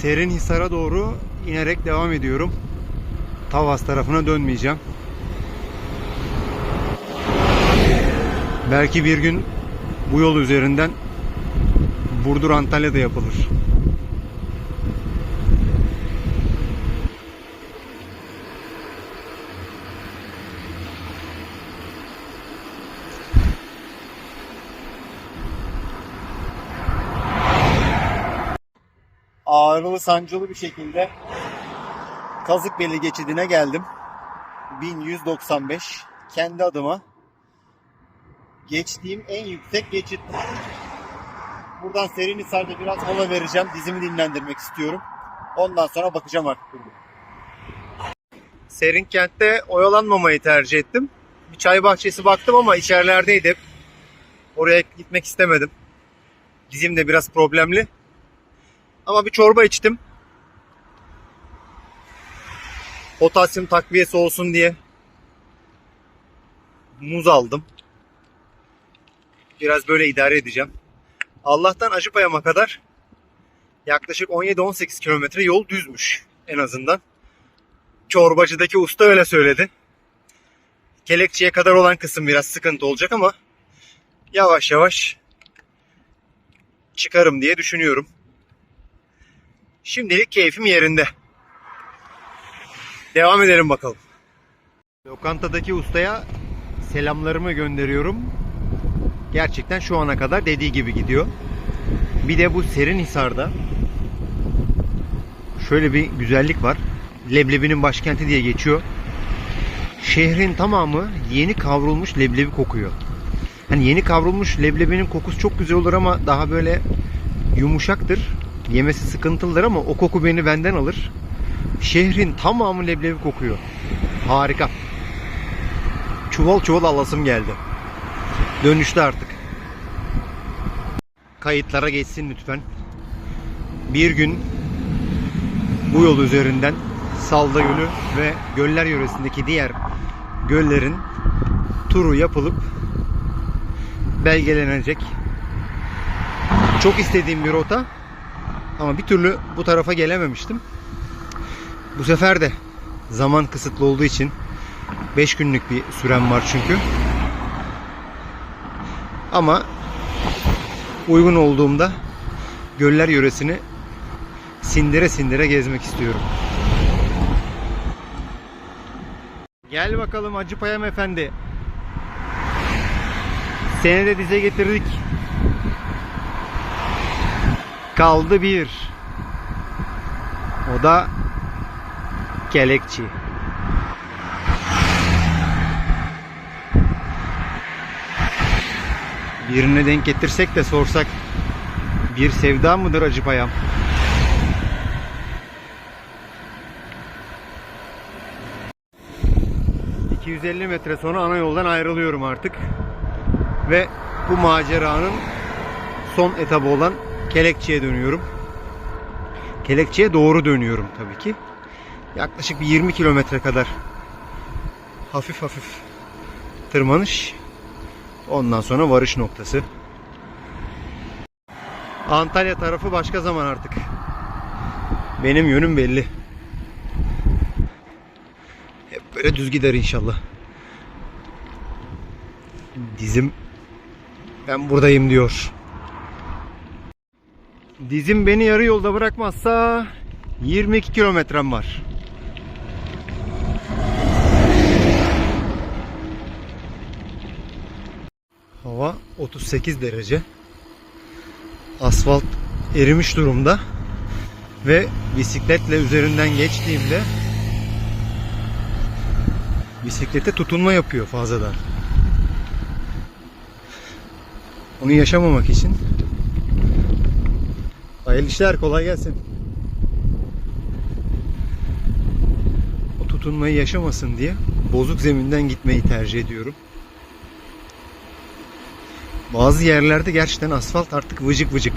Serinhisar'a doğru inerek devam ediyorum. Tavas tarafına dönmeyeceğim. Belki bir gün bu yol üzerinden Burdur Antalya'da yapılır. Ağrılı sancılı bir şekilde Kazıkbeli geçidine geldim. 1195 kendi adıma geçtiğim en yüksek geçit. Buradan Serinhisar'da biraz mola vereceğim. Dizimi dinlendirmek istiyorum. Ondan sonra bakacağım artık. Serin kentte oyalanmamayı tercih ettim. Bir çay bahçesi baktım ama içerilerdeydi. Oraya gitmek istemedim. Dizim de biraz problemli. Ama bir çorba içtim. Potasyum takviyesi olsun diye muz aldım. Biraz böyle idare edeceğim. Allah'tan Acıpayam'a kadar yaklaşık 17-18 kilometre yol düzmüş en azından. Çorbacıdaki usta öyle söyledi. Kelekçiye kadar olan kısım biraz sıkıntı olacak ama yavaş yavaş çıkarım diye düşünüyorum. Şimdilik keyfim yerinde. Devam edelim bakalım. Lokantadaki ustaya selamlarımı gönderiyorum. Gerçekten şu ana kadar dediği gibi gidiyor. Bir de bu Serinhisar'da şöyle bir güzellik var. Leblebinin başkenti diye geçiyor. Şehrin tamamı yeni kavrulmuş leblebi kokuyor. Hani yeni kavrulmuş leblebinin kokusu çok güzel olur ama daha böyle yumuşaktır. Yemesi sıkıntılıdır ama o koku beni benden alır. Şehrin tamamı leblebi kokuyor. Harika. Çuval çuval alasım geldi. Dönüşte artık. Kayıtlara geçsin lütfen. Bir gün bu yol üzerinden Salda Gölü ve Göller yöresindeki diğer göllerin turu yapılıp belgelenecek. Çok istediğim bir rota ama bir türlü bu tarafa gelememiştim. Bu sefer de zaman kısıtlı olduğu için 5 günlük bir sürem var çünkü. Ama uygun olduğumda göller yöresini sindire sindire gezmek istiyorum. Gel bakalım Hacı Payam Efendi. Seni de dize getirdik. Kaldı bir. O da kelekçi. Birine denk getirsek de sorsak bir sevda mıdır acı payam? ...250 metre sonra ana yoldan ayrılıyorum artık. Ve bu maceranın son etabı olan Kelekçi'ye dönüyorum. Kelekçi'ye doğru dönüyorum tabii ki. Yaklaşık bir 20 kilometre kadar hafif hafif tırmanış. Ondan sonra varış noktası. Antalya tarafı başka zaman artık. Benim yönüm belli. Hep böyle düz gider inşallah. Dizim ben buradayım diyor. Dizim beni yarı yolda bırakmazsa 22 kilometrem var. Hava 38 derece. Asfalt erimiş durumda. Ve bisikletle üzerinden geçtiğimde bisiklete tutunma yapıyor fazladan. Onu yaşamamak için hayırlı işler kolay gelsin. O tutunmayı yaşamasın diye bozuk zeminden gitmeyi tercih ediyorum. Bazı yerlerde gerçekten asfalt artık vıcık vıcık.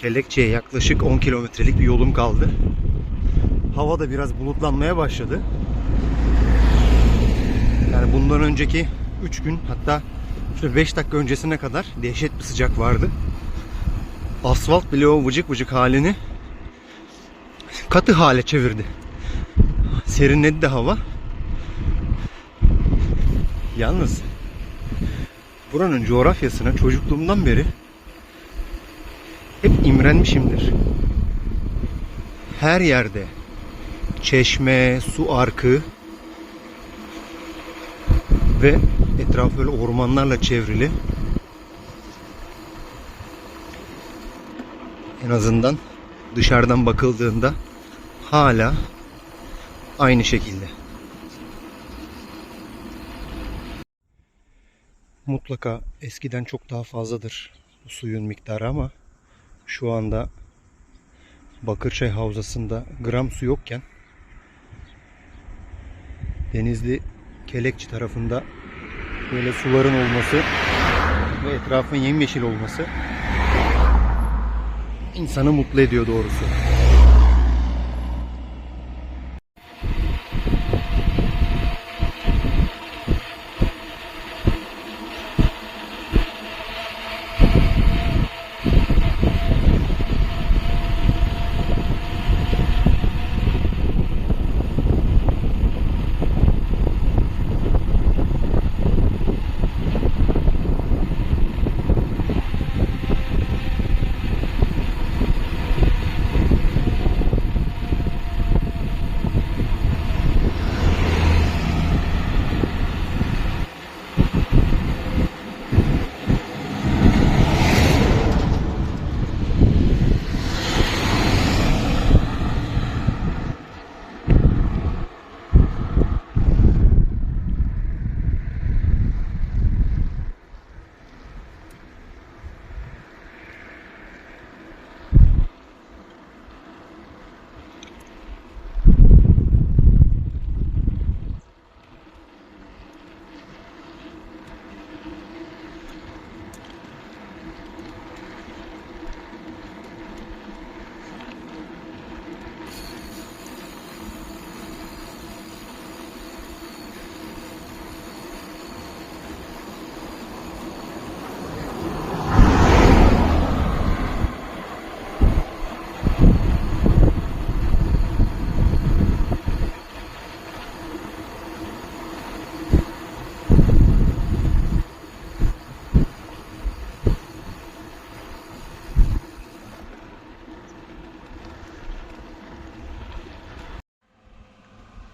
Kelekçe'ye yaklaşık 10 kilometrelik bir yolum kaldı. Hava da biraz bulutlanmaya başladı. Yani bundan önceki 3 gün hatta işte 5 dakika öncesine kadar dehşet bir sıcak vardı. Asfalt bile o vıcık vıcık halini katı hale çevirdi. Serinledi de hava. Yalnız buranın coğrafyasına çocukluğumdan beri hep imrenmişimdir. Her yerde çeşme, su arkı ve etrafı böyle ormanlarla çevrili. En azından dışarıdan bakıldığında hala aynı şekilde. Mutlaka eskiden çok daha fazladır bu suyun miktarı ama şu anda Bakırçay Havzası'nda gram su yokken Denizli Kelekçi tarafında böyle suların olması ve etrafın yemyeşil olması insanı mutlu ediyor doğrusu.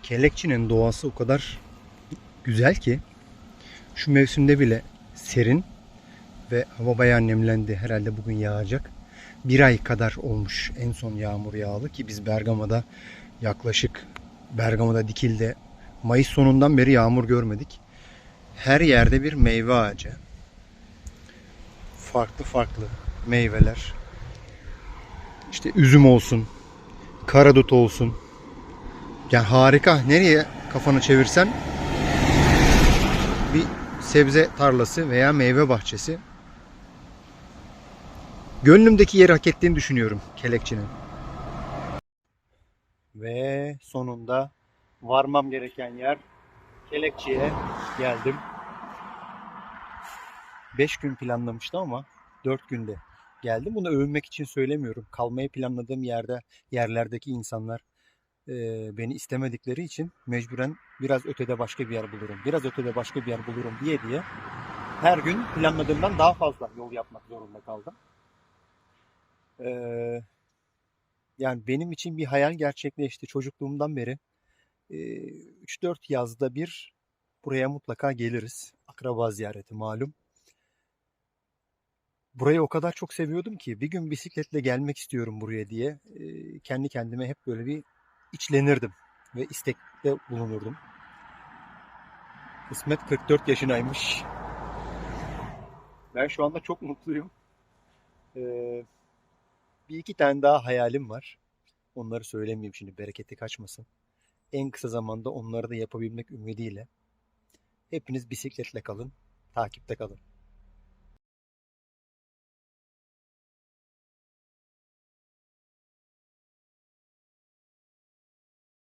Kelekçinin doğası o kadar güzel ki şu mevsimde bile serin ve hava bayağı nemlendi. Herhalde bugün yağacak. Bir ay kadar olmuş en son yağmur yağlı ki biz Bergama'da yaklaşık Bergama'da Dikil'de Mayıs sonundan beri yağmur görmedik. Her yerde bir meyve ağacı. Farklı farklı meyveler. İşte üzüm olsun, karadut olsun, yani harika. Nereye kafanı çevirsen bir sebze tarlası veya meyve bahçesi. Gönlümdeki yeri hak ettiğini düşünüyorum kelekçinin. Ve sonunda varmam gereken yer kelekçiye geldim. 5 gün planlamıştım ama 4 günde geldim. Bunu övünmek için söylemiyorum. Kalmayı planladığım yerde yerlerdeki insanlar e, beni istemedikleri için mecburen biraz ötede başka bir yer bulurum. Biraz ötede başka bir yer bulurum diye diye her gün planladığımdan daha fazla yol yapmak zorunda kaldım. E, yani benim için bir hayal gerçekleşti çocukluğumdan beri. E, 3-4 yazda bir buraya mutlaka geliriz. Akraba ziyareti malum. Burayı o kadar çok seviyordum ki bir gün bisikletle gelmek istiyorum buraya diye kendi kendime hep böyle bir içlenirdim ve istekte bulunurdum. Kısmet 44 yaşındaymış. Ben şu anda çok mutluyum. Ee, bir iki tane daha hayalim var. Onları söylemeyeyim şimdi bereketi kaçmasın. En kısa zamanda onları da yapabilmek ümidiyle. Hepiniz bisikletle kalın, takipte kalın.